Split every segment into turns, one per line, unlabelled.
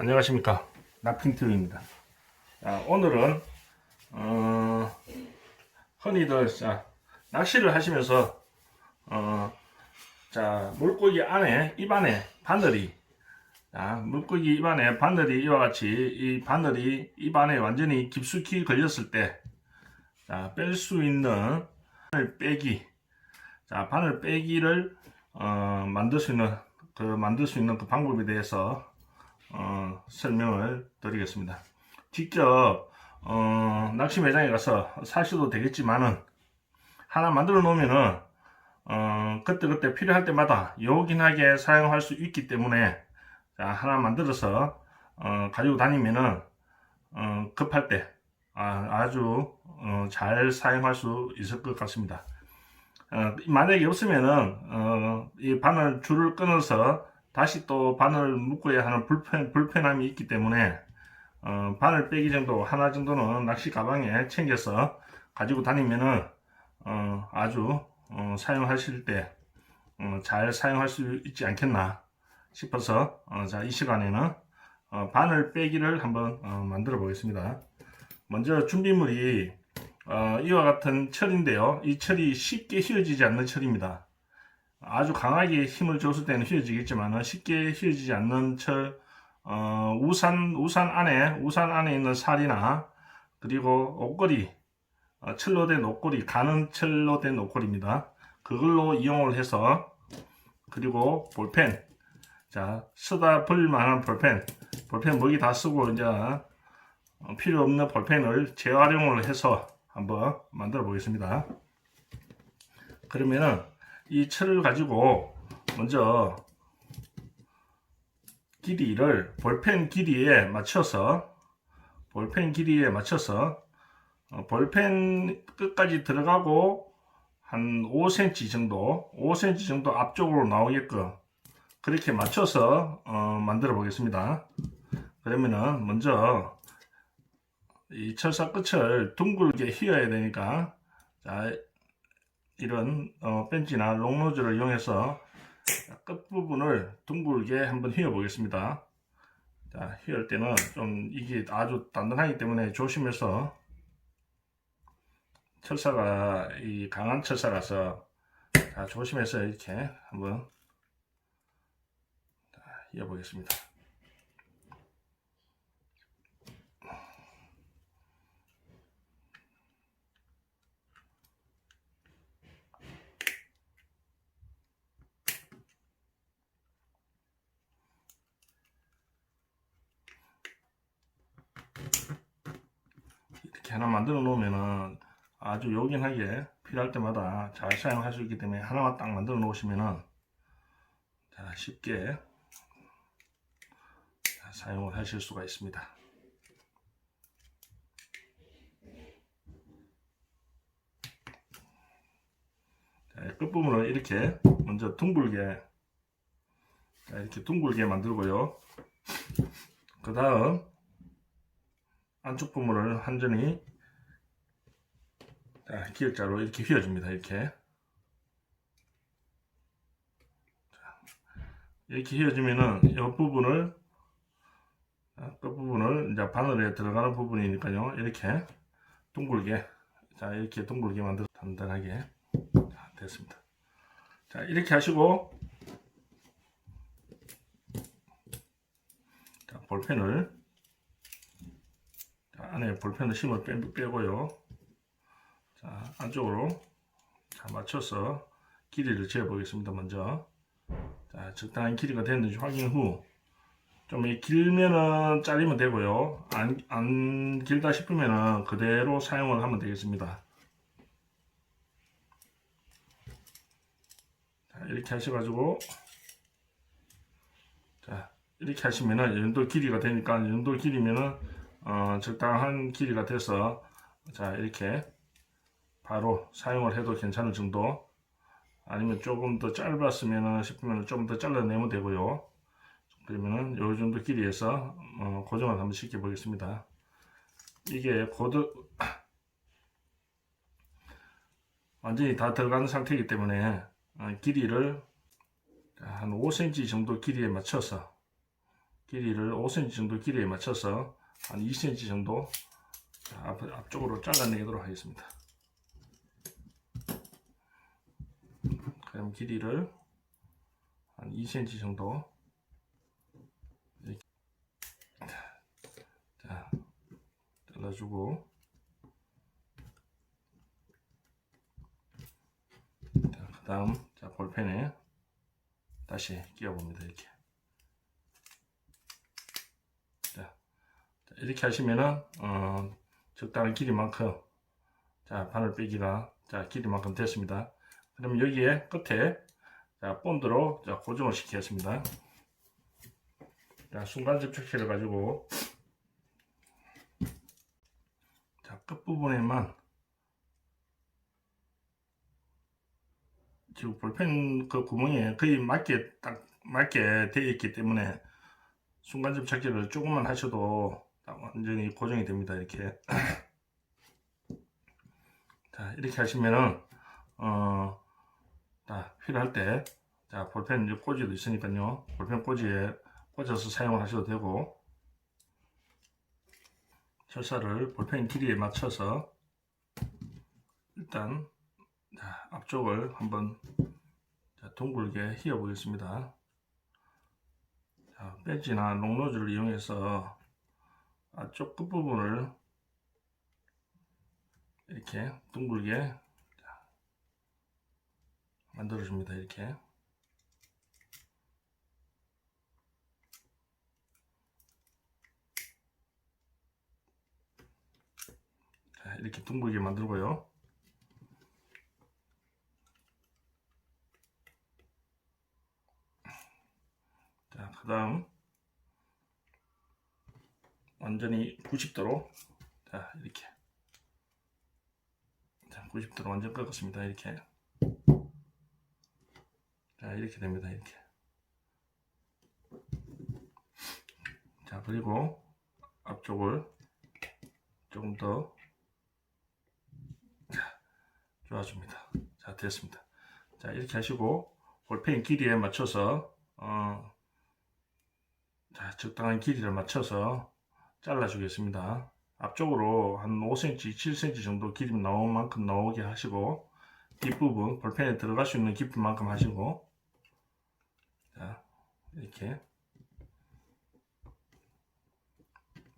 안녕하십니까. 납킨트입니다. 자, 오늘은 어, 흔히들 자, 낚시를 하시면서 어, 자 물고기 안에 입안에 바늘이 자, 물고기 입안에 바늘이 이와 같이 이 바늘이 입안에 완전히 깊숙이 걸렸을 때뺄 수 있는 바늘 빼기 자 바늘 빼기를 어, 만들 수 있는 그 만들 수 있는 그 방법에 대해서 어, 설명을 드리겠습니다. 직접 어, 낚시 매장에 가서 사셔도 되겠지만은 하나 만들어 놓으면은 어, 그때그때 필요할 때마다 요긴하게 사용할 수 있기 때문에 자, 하나 만들어서 어, 가지고 다니면은 어, 급할 때 아, 주잘 사용할 수 있을 것 같습니다. 어, 만약에 없으면은 어, 이 바늘 줄을 끊어서 다시 또 바늘 묶어야 하는 불편, 불편함이 있기 때문에 어, 바늘 빼기 정도 하나 정도는 낚시 가방에 챙겨서 가지고 다니면은 어, 아주 어, 사용하실 때잘 사용할 수 있지 않겠나 싶어서 어, 자, 이 시간에는 어, 바늘 빼기를 한번 어, 만들어 보겠습니다. 먼저 준비물이 어, 이와 같은 철인데요. 이 철이 쉽게 휘어지지 않는 철입니다. 아주 강하게 힘을 줬을 때는 휘어지겠지만 쉽게 휘어지지 않는 철 어, 우산 우산 안에 우산 안에 있는 살이나 그리고 옷걸이 어, 철로 된 옷걸이 가는 철로 된 옷걸이입니다. 그걸로 이용을 해서 그리고 볼펜 자 쓰다 버릴 만한 볼펜 볼펜 먹이 다 쓰고 이제 어, 필요 없는 볼펜을 재활용을 해서 한번 만들어 보겠습니다. 그러면은 이 철을 가지고 먼저 길이를 볼펜 길이에 맞춰서 볼펜 길이에 맞춰서 어, 볼펜 끝까지 들어가고 한 5cm 정도 5cm 정도 앞쪽으로 나오게끔 그렇게 맞춰서 어, 만들어 보겠습니다. 그러면은 먼저 이 철사 끝을 둥글게 휘어야 되니까 자 이런 어, 벤치나 롱노즈를 이용해서 끝부분을 둥글게 한번 휘어 보겠습니다. 자 휘을 때는 좀 이게 아주 단단하기 때문에 조심해서 철사가 이 강한 철사라서 자 조심해서 이렇게 한번 휘어 보겠습니다 하나 만들어 놓으면은 아주 요긴하게 필요할 때마다 잘 사용할 수 있기 때문에 하나만 딱 만들어 놓으시면은 자, 쉽게 사용을 하실 수가 있습니다. 자, 끝부분을 이렇게 먼저 둥글게 자, 이렇게 둥글게 만들고요. 그 다음 안쪽 부분을 완전히 자, 기역자로 이렇게 휘어줍니다. 이렇게 자, 이렇게 휘어주면은 이 부분을 끝 부분을 이제 바늘에 들어가는 부분이니까요. 이렇게 둥글게 자 이렇게 둥글게 만들어 단단하게 자, 됐습니다. 자 이렇게 하시고 자, 볼펜을 자, 안에 볼펜을 빼, 빼고요. 자, 안쪽으로 자, 맞춰서 길이를 재어 보겠습니다. 먼저. 자, 적당한 길이가 됐는지 확인 후, 좀 길면은 자르면 되고요. 안, 안 길다 싶으면은 그대로 사용을 하면 되겠습니다. 자, 이렇게 하셔가지고, 자, 이렇게 하시면은 이 정도 길이가 되니까 이 정도 길이면은 어, 적당한 길이가 돼서 자 이렇게 바로 사용을 해도 괜찮을 정도 아니면 조금 더 짧았으면 싶으면 좀 더 잘라내면 되고요. 그러면은 요 정도 길이에서 어, 고정을 한번 시켜 보겠습니다. 이게 고드 완전히 다 들어간 상태이기 때문에 어, 길이를 한 5cm 정도 길이에 맞춰서 길이를 5cm 정도 길이에 맞춰서 한 2cm 정도. 자, 앞, 앞쪽으로 잘라내도록 하겠습니다. 그럼 길이를 한 2cm 정도. 자 잘라주고. 자, 그 다음 자 볼펜에 다시 끼워봅니다 이렇게 자, 자, 이렇게 하시면은 어, 적당한 길이만큼 자 바늘 빼기가 자 길이만큼 됐습니다. 그럼 여기에 끝에 자 본드로 자 고정을 시키겠습니다. 자 순간 접착제를 가지고 자 끝부분에만 지금 볼펜 그 구멍에 거의 맞게 딱 맞게 되어 있기 때문에 순간 접착제를 조금만 하셔도 딱 완전히 고정이 됩니다 이렇게 자 이렇게 하시면은 어 자, 필요할 때 자, 볼펜 이제 꽂이도 있으니까요 볼펜 꽂이에 꽂아서 사용을 하셔도 되고 철사를 볼펜 길이에 맞춰서 일단 자, 앞쪽을 한번 자, 둥글게 휘어 보겠습니다. 자, 배지나 농로즈를 이용해서 앞쪽 끝부분을 이렇게 둥글게 자, 만들어줍니다. 이렇게 자, 이렇게 둥글게 만들고요. 자, 그 다음 완전히 90도로 자, 이렇게 자, 90도로 완전 꺾었습니다. 이렇게 자, 이렇게 됩니다. 이렇게 자, 그리고 앞쪽을 조금 더 자, 좋아집니다. 자, 됐습니다. 자, 이렇게 하시고 볼펜 길이에 맞춰서 어, 자, 적당한 길이를 맞춰서 잘라주겠습니다. 앞쪽으로 한 5cm, 7cm 정도 길이 나올 만큼 나오게 하시고 뒷부분 볼펜에 들어갈 수 있는 깊이만큼 하시고 자, 이렇게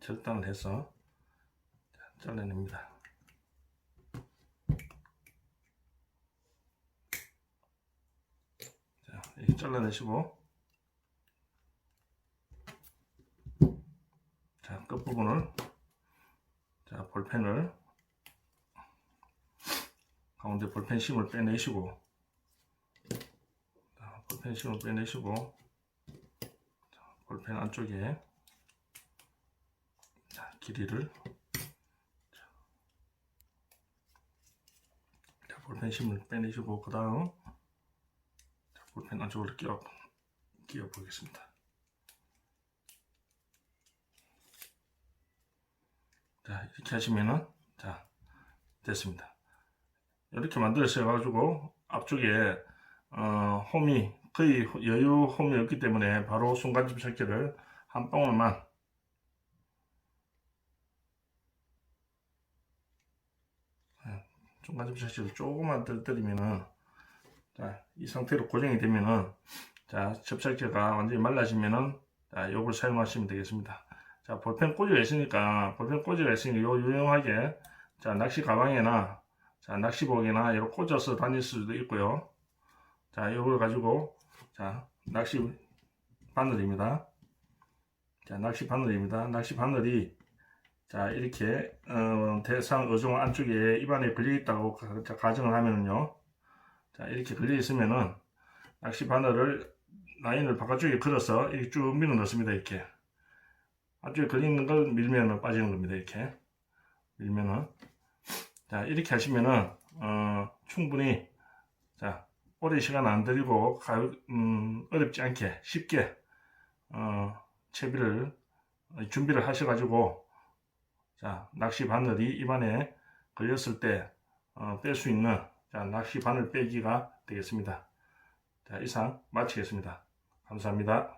적당을 해서 자, 잘라냅니다. 자, 이렇게 잘라내시고 자, 끝부분을 자, 볼펜을 가운데 볼펜 심을 빼내시고 자, 볼펜 심을 빼내시고 자, 볼펜 안쪽에 자, 길이를 자, 자, 볼펜 심을 빼내시고 그 다음 볼펜 안쪽으로 끼워, 끼워 보겠습니다. 자 이렇게 하시면은 자 됐습니다. 이렇게 만들어서 가지고 앞쪽에 어, 홈이 거의 여유 홈이 없기 때문에 바로 순간집 찾기를 한 방울만 순간집 찾기를 조금만 떨어뜨리면은 자, 이 상태로 고정이 되면은 자 접착제가 완전히 말라지면은 자 요걸 사용하시면 되겠습니다 자, 볼펜 꽂이가 있으니까, 볼펜 꽂이가 있으니까, 요 유용하게, 자, 낚시 가방에나, 자, 낚시복에나, 이렇게 꽂아서 다닐 수도 있고요. 자, 요걸 가지고, 자, 낚시 바늘입니다. 자, 낚시 바늘입니다. 낚시 바늘이, 자, 이렇게, 어, 대상 어종 안쪽에 입안에 걸려 있다고 가- 자, 가정을 하면은요. 자, 이렇게 걸려 있으면은, 낚시 바늘을 라인을 바깥쪽에 걸어서 이렇게 쭉 밀어 넣습니다. 이렇게. 앞쪽에 걸리는 걸 밀면은 빠지는 겁니다. 이렇게 밀면은 자 이렇게 하시면은 어, 충분히 자 오래 시간 안 들이고 가, 음, 어렵지 않게 쉽게 어, 채비를 어, 준비를 하셔가지고 자 낚시 바늘이 입안에 걸렸을 때 뺄수 있는 자 낚시 바늘 빼기가 되겠습니다. 자 이상 마치겠습니다. 감사합니다.